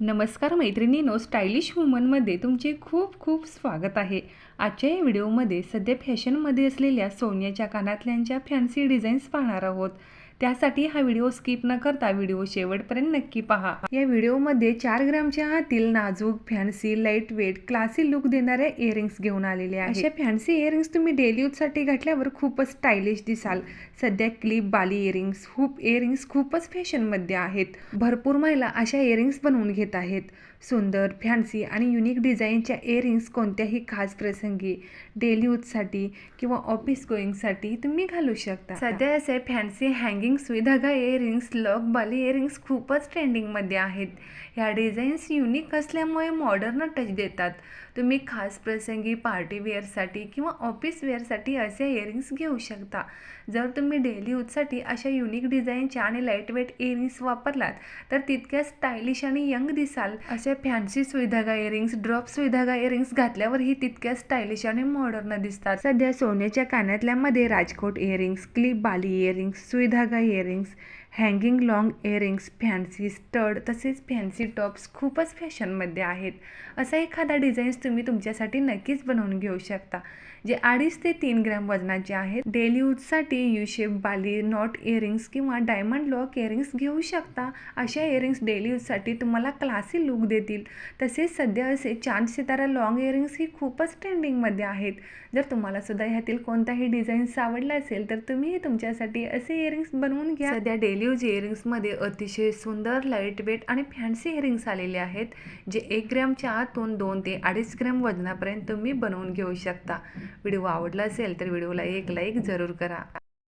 नमस्कार मैत्रिणीनो स्टायलिश वुमनमध्ये तुमचे खूप खूप स्वागत आहे. आजच्या या व्हिडिओमध्ये सध्या फॅशनमध्ये असलेल्या सोन्याच्या कानातल्यांच्या फॅन्सी डिझाईन्स पाहणार आहोत. त्यासाठी हा व्हिडिओ स्किप न करता व्हिडिओ शेवटपर्यंत नक्की पहा. या व्हिडिओमध्ये चार ग्रामच्या आतील नाजूक fancy light weight classy look देणाऱ्या इयरिंग्स घेऊन आलेले आहेत. अशा फॅन्सी इयरिंग्स तुम्ही डेली यूजसाठी घातल्यावर खूपच स्टायलिश दिसाल. सध्या क्लिप बाली इयरिंग्स खूप इयरिंग्स खूपच फॅशनमध्ये आहेत. भरपूर महिला अशा इयरिंग्स बनवून घेत आहेत. सुंदर फॅन्सी आणि युनिक डिझाईनच्या इयरिंग्स कोणत्याही खास प्रसंगी डेली यूजसाठी किंवा ऑफिस गोईंगसाठी तुम्ही घालू शकता. सध्या असे फॅन्सी हँगिंग सुईधागा इयरिंग्स लॉक बाली इयरिंग्स खूपच ट्रेंडिंगमध्ये आहेत. ह्या डिझाईन्स युनिक असल्यामुळे मॉडर्न टच देतात. तुम्ही खास प्रसंगी पार्टी वेअरसाठी किंवा ऑफिस वेअरसाठी असे इयरिंग्स घेऊ शकता. जर तुम्ही डेली यूजसाठी अशा युनिक डिझाईनच्या आणि लाईटवेट इयरिंग्स वापरलात तर तितक्या स्टायलिश आणि यंग दिसाल. अशा फॅन्सी सुविधागा इयरिंग्स ड्रॉप सुविधागा इयरिंग्स घातल्यावरही तितक्या स्टायलिश आणि मॉडर्न दिसतात. सध्या सोन्याच्या कानातल्यामध्ये राजकोट इयरिंग्स क्लिप बाली earrings Suidhaga earrings hanging long earrings fancy stud तसेच फॅन्सी टॉप्स खूपच फॅशनमध्ये आहेत. असा एखादा डिझाईन्स तुम्ही तुमच्यासाठी नक्कीच बनवून घेऊ शकता जे अडीच ते तीन ग्रॅम वजनाचे आहेत. डेली यूजसाठी यू शेप बाली नॉट इयरिंग्स किंवा डायमंड लॉक इयरिंग्स घेऊ शकता. अशा इयरिंग्स डेली यूजसाठी तुम्हाला क्लासी लुक देतील. तसेच सध्या असे चांद सितारा लाँग इयरिंग्स ही खूपच ट्रेंडिंगमध्ये आहेत. जर तुम्हाला सुद्धा ह्यातील कोणताही डिझाईन्स आवडला असेल तर तुम्ही तुमच्यासाठी असे इयरिंग्स बनवून घ्या. सध्या डेली यूज इयरिंग्समध्ये अतिशय सुंदर लाइट वेट आणि फॅन्सी इयरिंग्स आलेले आहेत जे एक ग्रॅमच्या आतून दोन ते अडीच ग्रॅम वजनापर्यंत तुम्ही बनवून घेऊ शकता. व्हिडिओ आवडला असेल तर व्हिडिओला एक लाईक जरूर करा.